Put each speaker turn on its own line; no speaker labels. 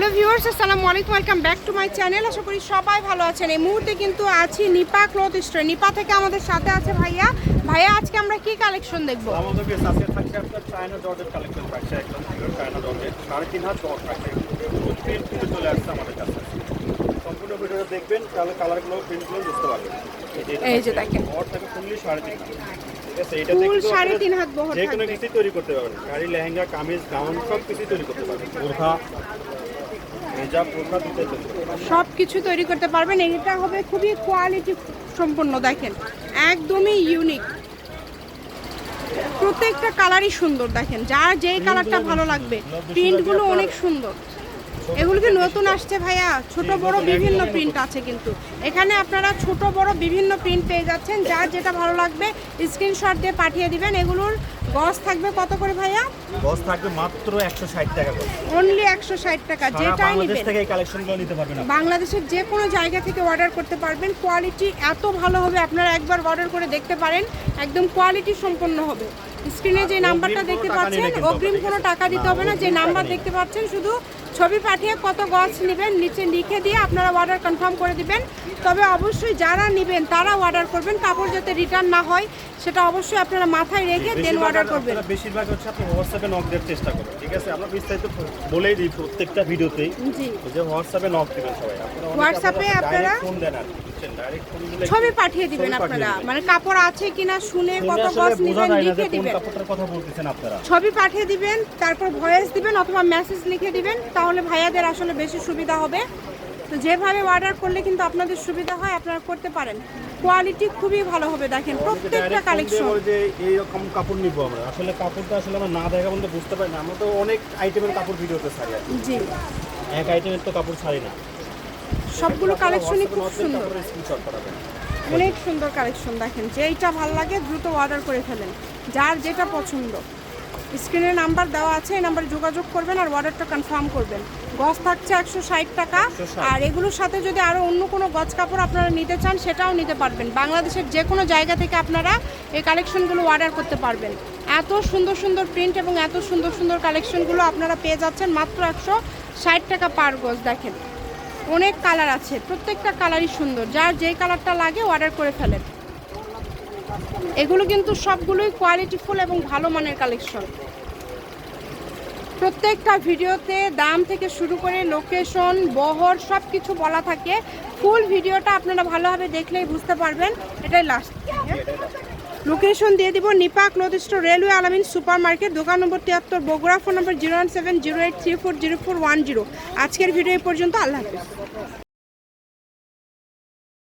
Hello viewers আসসালামু আলাইকুম welcome back to my channel. আশা করি সবাই ভালো আছেন। এই মুহূর্তে কিন্তু আছি নিপা ক্লথ স্টোর। নিপা থেকে আমাদের সাথে আছে ভাইয়া। ভাইয়া আজকে আমরা কি কালেকশন দেখব?
আমাদের কাছে আজকে থাকছে আপনার চায়না জর্জেট কালেকশন থাকছে একদম পিওর চায়না জর্জেট সাড়ে তিন হাত জর্জ থাকছে প্রিন্ট কিন্তু চলে আসছে আমাদের কাছে। সম্পূর্ণ ভিডিওটা দেখবেন তাহলে কালারগুলো প্রিন্টগুলো বুঝতে পারবেন।
এই যে দেখেন।
বহর থাকে ফুললি সাড়ে তিন যে কোনো কিছুই তৈরি করতে পারবেন। শাড়ি লেহেঙ্গা কামিজ গাউন সব কিছুই তৈরি করতে পারবেন। বোরখা
সব কিছু তৈরি করতে পারবেন। এটা হবে খুবই কোয়ালিটি সম্পন্ন, দেখেন। একদমই ইউনিক প্রত্যেকটা কালারই সুন্দর, দেখেন। যার যেই কালারটা ভালো লাগবে প্রিন্টগুলো অনেক সুন্দর। এগুলো কি নতুন আসছে ভাইয়া। ছোট বড় বিভিন্ন প্রিন্ট আছে কিন্তু। এখানে আপনারা ছোট বড় বিভিন্ন প্রিন্ট পেয়ে যাচ্ছেন। যার যেটা ভালো লাগবে স্ক্রিনশট দিয়ে পাঠিয়ে দিবেন। এগুলোর গজ থাকবে কত করে ভাইয়া?
বস থাকবে মাত্র একশো ষাট টাকা করে।
অনলি একশো ষাট টাকা।
সারা
যেটাই
বাংলাদেশ থেকে এই কালেকশনগুলো নিতে পারবেন
বাংলাদেশের যে কোনো জায়গা থেকে অর্ডার করতে পারবেন। কোয়ালিটি এত ভালো হবে আপনারা একবার অর্ডার করে দেখতে পারেন। একদম কোয়ালিটি সম্পন্ন হবে। স্ক্রিনে যে নাম্বারটা দেখতে পাচ্ছেন অগ্রিম কোনো টাকা দিতে হবে না। যে নাম্বার দেখতে পাচ্ছেন শুধু ছবি পাঠিয়ে কত গছ নেবেন নিচে লিখে দিয়ে আপনারা অর্ডার কনফার্ম করে দিবেন। তবে অবশ্যই যারা নেবেন তারা অর্ডার করবেন। কাপড় যাতে রিটার্ন না হয় সেটা অবশ্যই আপনারা মাথায় রেখে দেন অর্ডার করবেন।
বেশিরভাগ হচ্ছে আপনি হোয়াটসঅ্যাপে নক দেওয়ার চেষ্টা করবেন ঠিক আছে? আমরা বিস্তারিত বলেই দিই প্রত্যেকটা ভিডিওতেই। যে হোয়াটসঅ্যাপে নক দিবেন সবাই। আপনারা
হোয়াটসঅ্যাপে আপনারা
ফোন দেন আর
ছবি পাঠিয়ে দিবেন আপনারা। মানে কাপড় আছে কিনা শুনে কত গছ নেবেন লিখে দিবেন।
কাপড়টার কথা বলতেছেন আপনারা।
ছবি পাঠিয়ে দিবেন তারপর ভয়েস দিবেন অথবা মেসেজ লিখে দিবেন তাহলে ভাইয়াদের আসলে বেশি সুবিধা হবে। তো যেভাবে অর্ডার করলে কিন্তু আপনাদের সুবিধা হয় আপনারা করতে পারেন। কোয়ালিটি খুবই ভালো হবে দেখেন প্রত্যেকটা কালেকশন
যে এইরকম কাপড় নিবো আমরা। আসলে কাপড়টা আসলে আমরা না দেখা বলতে বুঝতে পারি না। আমরা তো অনেক আইটেমের কাপড় ভিডিওতে ছাড়ি
জি।
এক আইটেমের তো কাপড় ছাড়ি না।
সবগুলো কালেকশনই খুব সুন্দর। অনেক সুন্দর কালেকশন দেখেন যেইটা ভালো লাগে দ্রুত অর্ডার করে ফেলেন। যার যেটা পছন্দ। স্ক্রিনে নাম্বার দেওয়া আছে এই নাম্বারে যোগাযোগ করবেন আর অর্ডারটা কনফার্ম করবেন। গজ থাকছে একশো ষাট টাকা আর এগুলোর সাথে যদি আরও অন্য কোনো গজ কাপড় আপনারা নিতে চান সেটাও নিতে পারবেন। বাংলাদেশের যে কোনো জায়গা থেকে আপনারা এই কালেকশনগুলো অর্ডার করতে পারবেন। এত সুন্দর সুন্দর প্রিন্ট এবং এত সুন্দর সুন্দর কালেকশনগুলো আপনারা পেয়ে যাচ্ছেন মাত্র একশো ষাট টাকা পার গজ দেখেন। অনেক কালার আছে প্রত্যেকটা কালারই সুন্দর। যার যেই কালারটা লাগে অর্ডার করে ফেলেন। এগুলো কিন্তু সবগুলোই কোয়ালিটিফুল এবং ভালো মানের কালেকশন প্রত্যেকটা ভিডিওতে দাম থেকে শুরু করে লোকেশন বহর সব কিছু বলা থাকে। ফুল ভিডিওটা আপনারা ভালোভাবে দেখলেই বুঝতে পারবেন। এটাই লাস্ট লোকেশন দিয়ে দিব Nipa cloth railway Alamin super market দোকান নম্বর তিয়াত্তর, Bogura phone number zero one seven zero eight three four zero four one zero আজকের ভিডিও এই পর্যন্ত, আল্লাহ হাফিজ।